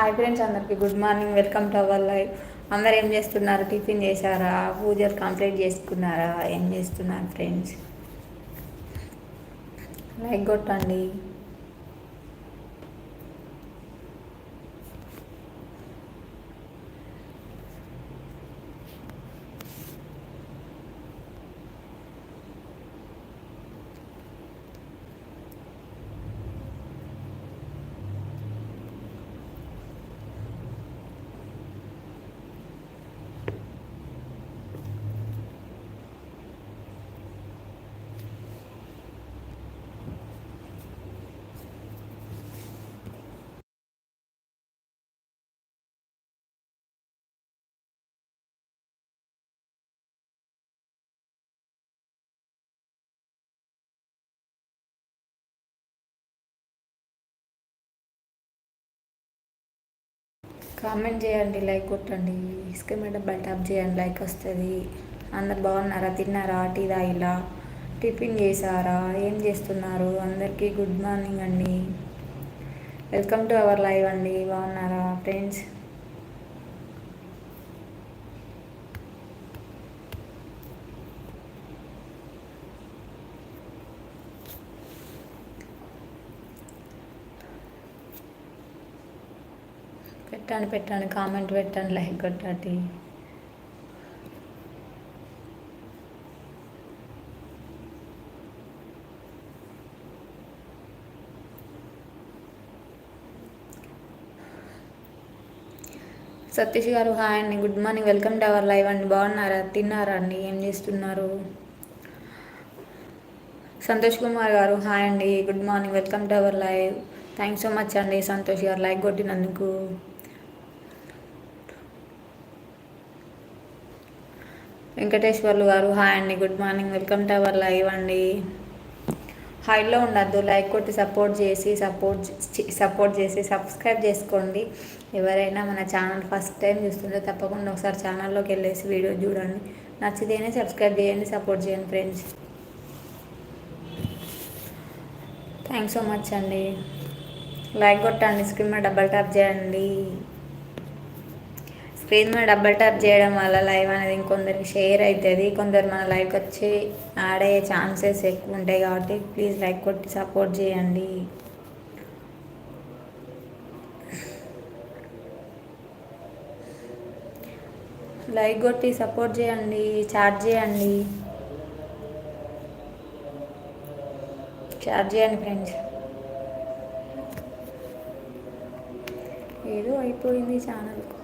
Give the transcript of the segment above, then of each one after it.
Hi friends అందరికీ good morning. Welcome to our life. అందరు ఏం చేస్తున్నారు? టిఫిన్ చేశారా? పూజలు కంప్లీట్ చేసుకున్నారా? ఏం చేస్తున్నారు ఫ్రెండ్స్? లైక్ కొట్టండి. కామెంట్ చేయండి లైక్ కొట్టండి. ఇసుక మీద డబ్బల్ చేయండి లైక్ వస్తుంది. అందరు బాగున్నారా? తిన్నారా? టీ ఇలా టిఫిన్ చేశారా? ఏం చేస్తున్నారు? అందరికీ గుడ్ మార్నింగ్ అండి. వెల్కమ్ టు అవర్ లైవ్ అండి. బాగున్నారా? ఫ్రెండ్స్ పెట్టండి పెట్టండి కామెంట్ పెట్టండి లైక్ కొట్టండి. సతీష్ గారు హాయ్ అండి. Good morning. Welcome to our live అండి. బాగున్నారా? తిన్నారా అండి? ఏం చేస్తున్నారు? సంతోష్ కుమార్ గారు హాయ్ అండి. Good morning. Welcome to our live. Thanks so much అండి. సంతోష్ గారు లైక్ కొట్టినందుకు. వెంకటేశ్వర్లు గారు హాయ్ అండి good morning welcome to our live అండి. హైలో ఉండద్దు లైక్ కొట్టి సపోర్ట్ చేసి సపోర్ట్ సపోర్ట్ చేసి సబ్స్క్రైబ్ చేసుకోండి. ఎవరైనా మన ఛానల్ ఫస్ట్ టైం చూస్తుంటే తప్పకుండా ఒకసారి ఛానల్లోకి వెళ్ళేసి వీడియో చూడండి. నచ్చితేనే సబ్స్క్రైబ్ చేయండి సపోర్ట్ చేయండి ఫ్రెండ్స్. థ్యాంక్స్ సో మచ్ అండి. లైక్ కొట్టండి స్క్రీన్ మీద డబల్ ట్యాప్ చేయండి. స్క్రీన్ మీద డబ్బల్ ట్యాప్ చేయడం వల్ల లైవ్ అనేది ఇంకొందరికి షేర్ అవుతుంది కొందరు మన లైవ్కి వచ్చి యాడ్ అయ్యే ఛాన్సెస్ ఎక్కువ ఉంటాయి కాబట్టి ప్లీజ్ లైక్ కొట్టి సపోర్ట్ చేయండి. లైక్ కొట్టి సపోర్ట్ చేయండి చాట్ చేయండి. చాట్ చేయండి ఫ్రెండ్స్ ఏదో అయిపోయింది ఛానల్కు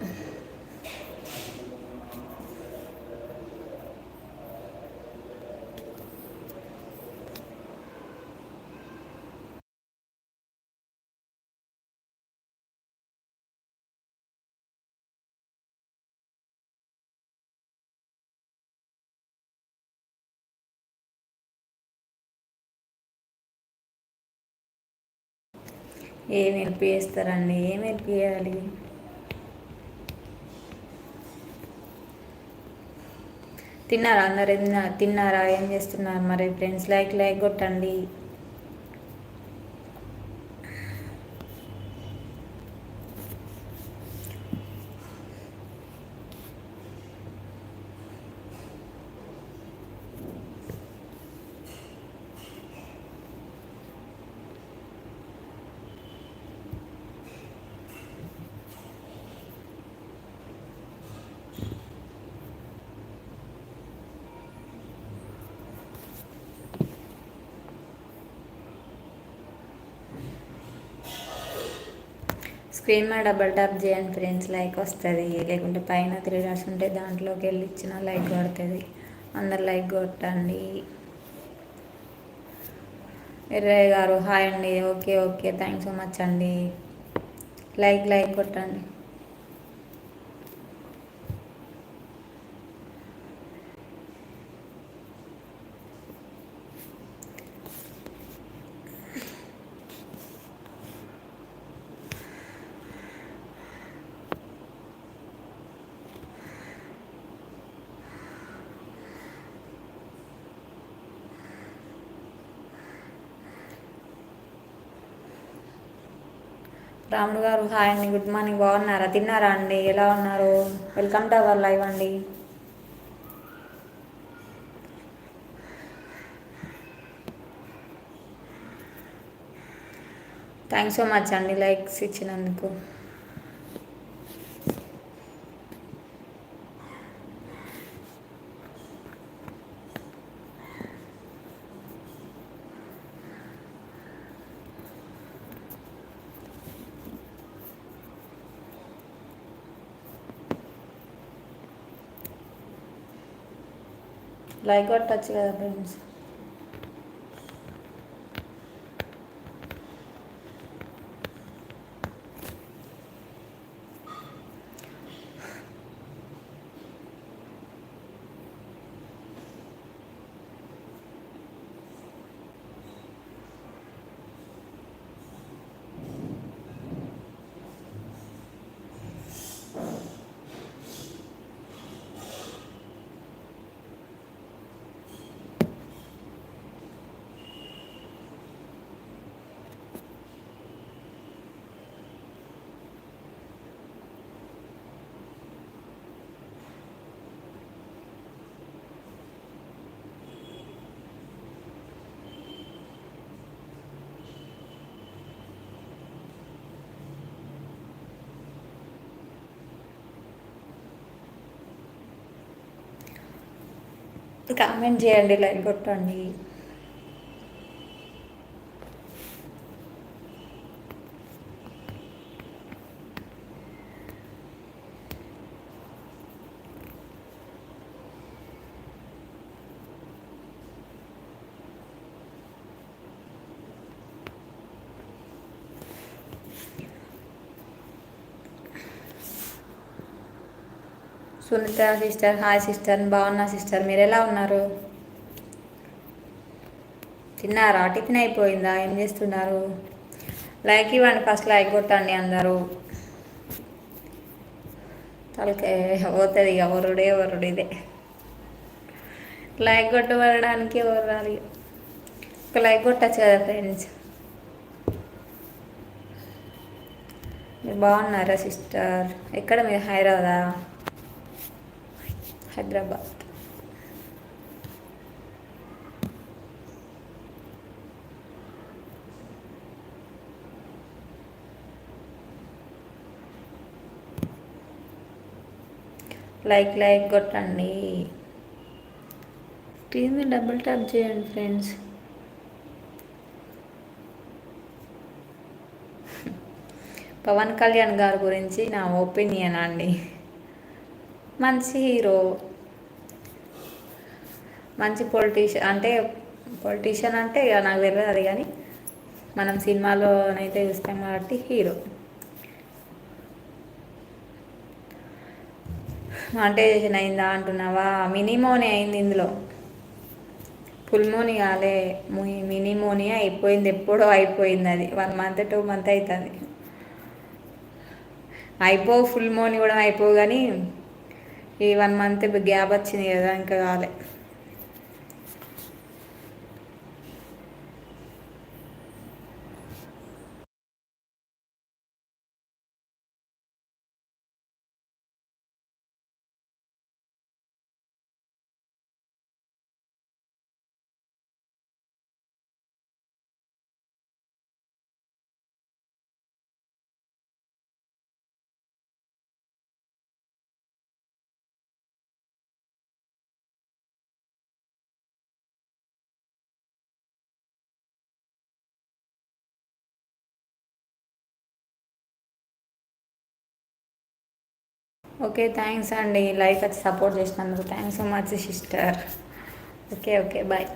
ఏం హెల్ప్ చేస్తారండి ఏం హెల్ప్ చేయాలి తిన్నారా? అందరు తిన్నారా? ఏం చేస్తున్నారు? మరి ఫ్రెండ్స్ లైక్ లైక్ కొట్టండి. స్క్రీన్ మీద డబల్ ట్యాప్ చేయండి ఫ్రెండ్స్ లైక్ వస్తుంది. లేకుంటే పైన త్రీ డాట్స్ ఉంటే దాంట్లోకి వెళ్ళి ఇచ్చిన లైక్ కొడుతుంది. అందరు లైక్ కొట్టండి. ఎర్రయ్య గారు హాయ్ అండి. Okay okay. Thanks so much అండి. లైక్ లైక్ కొట్టండి. రాముడు గారు హాయ్ అండి గుడ్ మార్నింగ్ బాగున్నారా? తిన్నారా అండి? ఎలా ఉన్నారు? వెల్కమ్ టు అవర్ లైవ్ అండి. థ్యాంక్స్ సో మచ్ అండి లైక్స్ ఇచ్చినందుకు. లైక్ కొట్టచ్చు కదా ఫ్రెండ్స్. కామెంట్ చేయండి లైక్ కొట్టండి. సునీత సిస్టర్. Hi sister. బాగున్నా సిస్టర్? మీరు ఎలా ఉన్నారు? తిన్నారా? టిఫిన్ అయిపోయిందా? ఏం చేస్తున్నారు? లైక్ ఇవ్వండి. ఫస్ట్ లైక్ కొట్టండి అందరూ. తలకే పోతుంది ఇక. వరుడే వరుడు ఇదే. లైక్ కొట్టబడడానికి ఎవరు ఒక లైక్ కొట్టచ్చు కదా ఫ్రెండ్స్? మీరు బాగున్నారా సిస్టర్? ఎక్కడ మీరు? హైదరాబాదా? హైదరాబాద్. లైక్ లైక్ కొట్టండి. ప్లీజ్ డబుల్ ట్యాప్ చేయండి ఫ్రెండ్స్. పవన్ కళ్యాణ్ గారి గురించి నా ఒపీనియన్ అండి. మంచి హీరో మంచి పొలిటీషియన్ అంటే పొలిటీషియన్ అంటే ఇక నాకు తెలియదు అది కానీ మనం సినిమాలోనైతే చూస్తాం కాబట్టి హీరో. మాంటైజేషన్ అయిందా అంటున్నావా? మినిమోని అయింది ఇందులో. ఫుల్మోని కాలే మినిమోని అయిపోయింది ఎప్పుడో అయిపోయింది అది. వన్ మంత్ టూ మంత్ అవుతుంది అయిపో ఫుల్ మోని కూడా అయిపో కానీ ఈ వన్ మంత్ గ్యాప్ వచ్చింది కదా ఇంకా కాలే ఓకే థ్యాంక్స్ అండి. లైక్ వచ్చి సపోర్ట్ చేసినందుకు. Thanks so much sister. Okay okay bye.